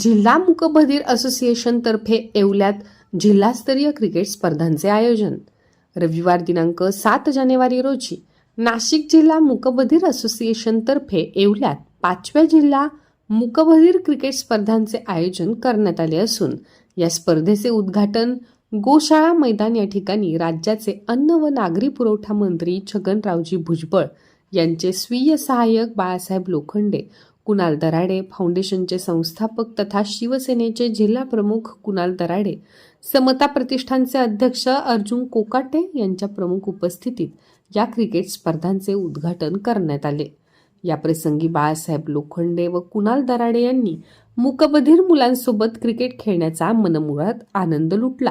जिल्हा मुकबधीर असोसिएशनतर्फे येवल्यात जिल्हास्तरीय क्रिकेट स्पर्धांचे आयोजन. रविवार दिनांक सात जानेवारी रोजी नाशिक जिल्हा मुकबधीर असोसिएशनतर्फे येवल्यात पाचव्या जिल्हा मुकबधीर क्रिकेट स्पर्धांचे आयोजन करण्यात आले असून या स्पर्धेचे उद्घाटन गोशाळा मैदान या ठिकाणी राज्याचे अन्न व नागरी पुरवठा मंत्री छगनरावजी भुजबळ यांचे स्वीय सहाय्यक बाळासाहेब लोखंडे कुणाल दराडे फाउंडेशनचे संस्थापक तथा शिवसेनेचे जिल्हा प्रमुख कुणाल दराडे समता प्रतिष्ठानचे अध्यक्ष अर्जुन कोकाटे यांच्या प्रमुख उपस्थितीत या क्रिकेट स्पर्धांचे उद्घाटन करण्यात आले. या प्रसंगी बाळासाहेब लोखंडे व कुणाल दराडे यांनी मूकबधीर मुलांसोबत क्रिकेट खेळण्याचा मनमुळात आनंद लुटला.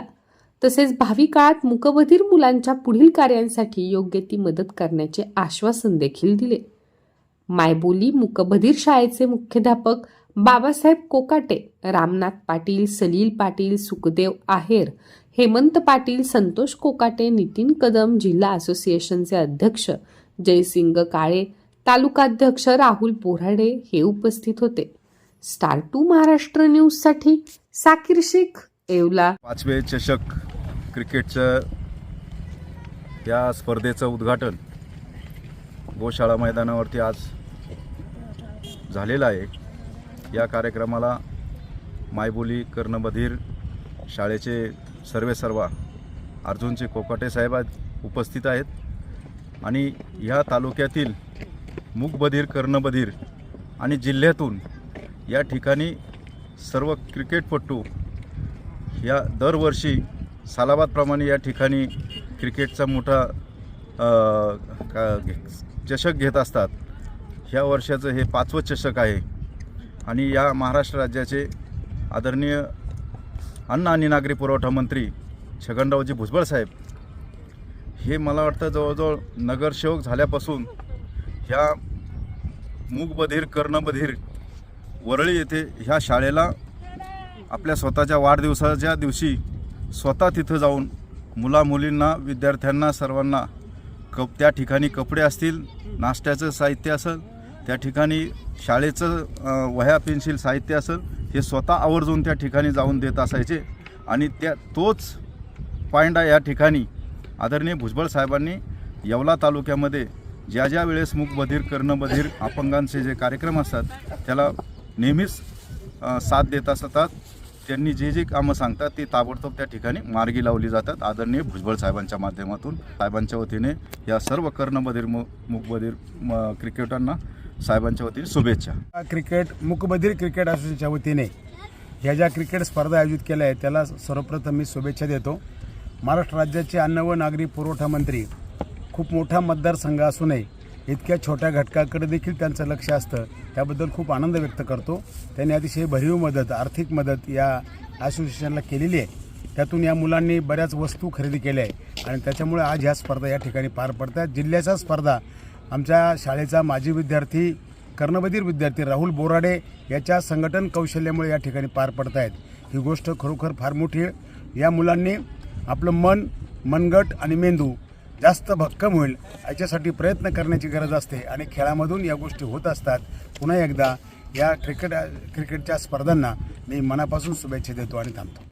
तसेच भावी काळात मुकबधीर मुलांच्या पुढील कार्यांसाठी योग्य ती मदत करण्याचे आश्वासन देखील दिले. मायबोली मुकबधीर शाळेचे मुख्याध्यापक बाबासाहेब कोकाटे रामनाथ पाटील सलील पाटील सुखदेव आहेर हेमंत पाटील संतोष कोकाटे नितीन कदम जिल्हा असोसिएशनचे अध्यक्ष जयसिंग काळे तालुकाध्यक्ष राहुल बोराडे हे उपस्थित होते. स्टार टू महाराष्ट्र न्यूजसाठी साकीर शेख येवला. पाचवे चषक क्रिकेटचं या स्पर्धेचं उद्घाटन गोशाळा मैदानावरती आज झालेला आहे. या कार्यक्रमाला मायबोली कर्णबधीर शाळेचे सर्वे सर्वा अर्जुनचे कोकाटे साहेब उपस्थित आहेत. आणि ह्या तालुक्यातील मूकबधीर कर्णबधीर आणि जिल्ह्यातून या ठिकाणी सर्व क्रिकेटपटू या दरवर्षी सालाबादप्रमाणे या ठिकाणी क्रिकेटचा मोठा का- चषक घेत असतात. ह्या वर्षाचं हे पाचवं चषक आहे. आणि या महाराष्ट्र राज्याचे आदरणीय अन्न आणि नागरी पुरवठा मंत्री छगनरावजी भुजबळ साहेब हे मला वाटतं जवळजवळ नगरसेवक झाल्यापासून ह्या मूगबधीर कर्णबधीर वरळी येथे ह्या शाळेला आपल्या स्वतःच्या वाढदिवसाच्या दिवशी स्वतः तिथं जाऊन मुलामुलींना विद्यार्थ्यांना सर्वांना कप त्या ठिकाणी कपडे असतील नाश्त्याचं साहित्य असेल त्या ठिकाणी शाळेचं वह्या पेन्सिल साहित्य असेल हे स्वतः आवर्जून त्या ठिकाणी जाऊन देत असायचे. आणि त्या तोच पायंडा या ठिकाणी आदरणीय भुजबळ साहेबांनी येवला तालुक्यामध्ये ज्या ज्या वेळेस मूकबधीर कर्णबधीर अपंगांचे जे कार्यक्रम असतात त्याला नेहमीच साथ देत असतात. त्यांनी जे जे कामं सांगतात ते ताबडतोब त्या ठिकाणी मार्गी लावली जातात. आदरणीय भुजबळ साहेबांच्या माध्यमातून. साहेबांच्या वतीने या सर्व कर्णबधीर मु मूकबधीर म- क्रिकेटांना साहेबांच्या वतीने शुभेच्छा. क्रिकेट मुकबधीर क्रिकेट असोसिएशनच्या वतीने ह्या ज्या क्रिकेट स्पर्धा आयोजित केल्या आहेत त्याला सर्वप्रथम मी शुभेच्छा देतो. महाराष्ट्र राज्याचे अन्न व नागरी पुरवठा मंत्री खूप मोठा मतदारसंघ असूनही इतक्या छोट्या घटकाकडे देखील त्यांचं लक्ष असतं. त्याबद्दल खूप आनंद व्यक्त करतो. त्यांनी अतिशय भरीव मदत आर्थिक मदत या असोसिएशनला केलेली आहे. त्यातून या मुलांनी बऱ्याच वस्तू खरेदी केल्या आहे आणि त्याच्यामुळे आज ह्या स्पर्धा या ठिकाणी पार पडतात. जिल्ह्याच्या स्पर्धा आमच्या शाळेचा माजी विद्यार्थी कर्णबधीर विद्यार्थी राहुल बोराडे याच्या संघटन कौशल्यामुळे या ठिकाणी पार पडत आहेत. ही गोष्ट खरोखर फार मोठी या मुलांनी आपलं मन मनगट आणि मेंदू जास्त भक्कम होईल याच्यासाठी प्रयत्न करण्याची गरज असते. आणि खेळामधून या गोष्टी होत असतात. पुन्हा एकदा या क्रिकेट क्रिकेटच्या स्पर्धांना मी मनापासून शुभेच्छा देतो आणि थांबतो.